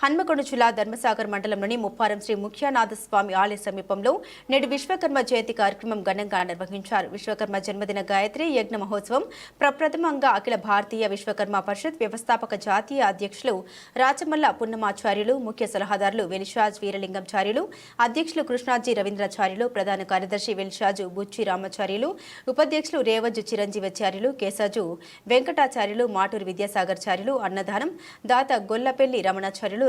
హన్మకొండ జిల్లా ధర్మసాగర్ మండలంలోని ముప్పారం శ్రీ ముఖ్యానాథ స్వామి ఆలయ సమీపంలో నేడు విశ్వకర్మ జయంతి కార్యక్రమం ఘనంగా నిర్వహించారు. విశ్వకర్మ జన్మదిన గాయత్రి యజ్ఞ మహోత్సవం ప్రప్రథమంగా అఖిల భారతీయ విశ్వకర్మ పరిషత్ వ్యవస్థాపక జాతీయ అధ్యక్షులు రాచమల్ల పున్నమాచార్యులు ముఖ్య సలహాదారులు వెలిషాజ్ వీరలింగంచార్యులు అధ్యక్షులు కృష్ణాజీ రవీంద్రాచార్యులు ప్రధాన కార్యదర్శి వెలిషాజు బుచ్చి రామాచార్యులు ఉపాధ్యక్షులు రేవజ్జు చిరంజీవాచార్యులు కేసాజు వెంకటాచార్యులు మాటూరు విద్యాసాగర్చార్యులు అన్నదానం దాత గొల్లపెల్లి రమణాచార్యులు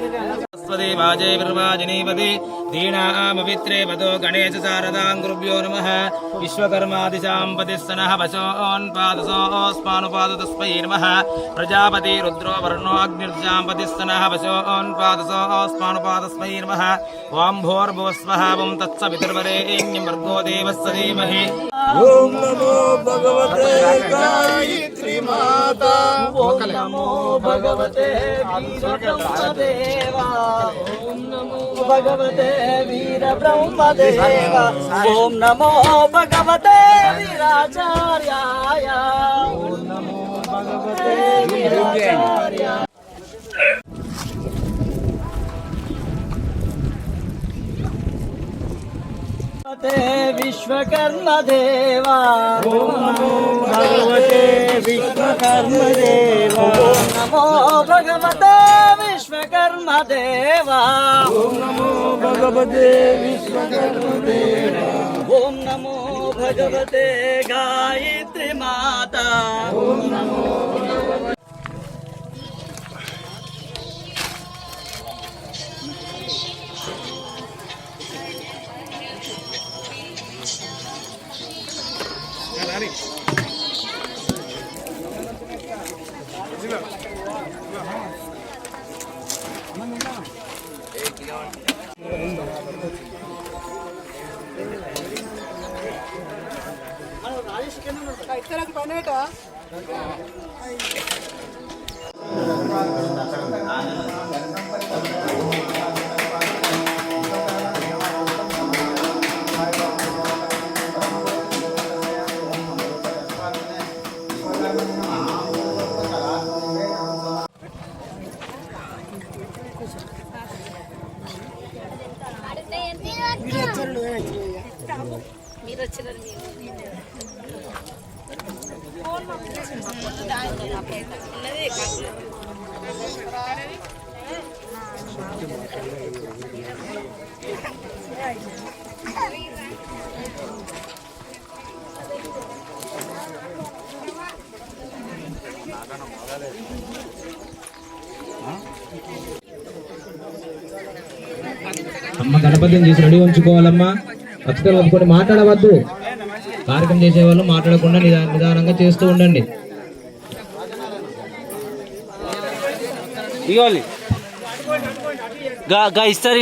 सरस्वतीवाजे विर्वाजिनीपति दीनामवित्रे पदो गणेशशारदाङ्गुरुभ्यो नमः विश्वकर्मादिशां पतिस्सनः वशोन्पादसोऽस्मानुपाद तस्मै नमः। प्रजापति रुद्रो वर्णोऽग्निर्जां पतिस्सनः वशोन्पादसोऽस्मानुपादस्मै नमः। वां भोर्भुवस्वः वं तत्सवितुर्वरेण्यं वर्गो देवस्य धीमहि। ఓం నమో భగవతే గాయత్రి మాత. ఓం నమో భగవతే వీరబ్రహ్మదేవా. ఓం నమో భగవతే వీరబ్రహ్మదేవా. ఓం నమో భగవతే వీరాచార్యాయ. ఓం నమో భగవతే వీరాచార్య భగవతే విశ్వకర్మ దేవా ఓం నమో భగవతే విశ్వకర్మ దేవా ఓం నమో భగవతే విశ్వకర్మ దేవా ఓం నమో భగవతే విశ్వకర్మ దేవా ఓం నమో భగవతే గాయత్రి మీరు ఓం నమో అమ్మ గణపతిని చేసి రెడీ ఉంచుకోవాలమ్మా. ఖచ్చితంగా ఒప్పుకొని మాట్లాడవద్దు. కార్యక్రమం చేసేవాళ్ళు మాట్లాడకుండా నిదా నిదానంగా చేస్తూ ఉండండి. గా గా ఇస్తారు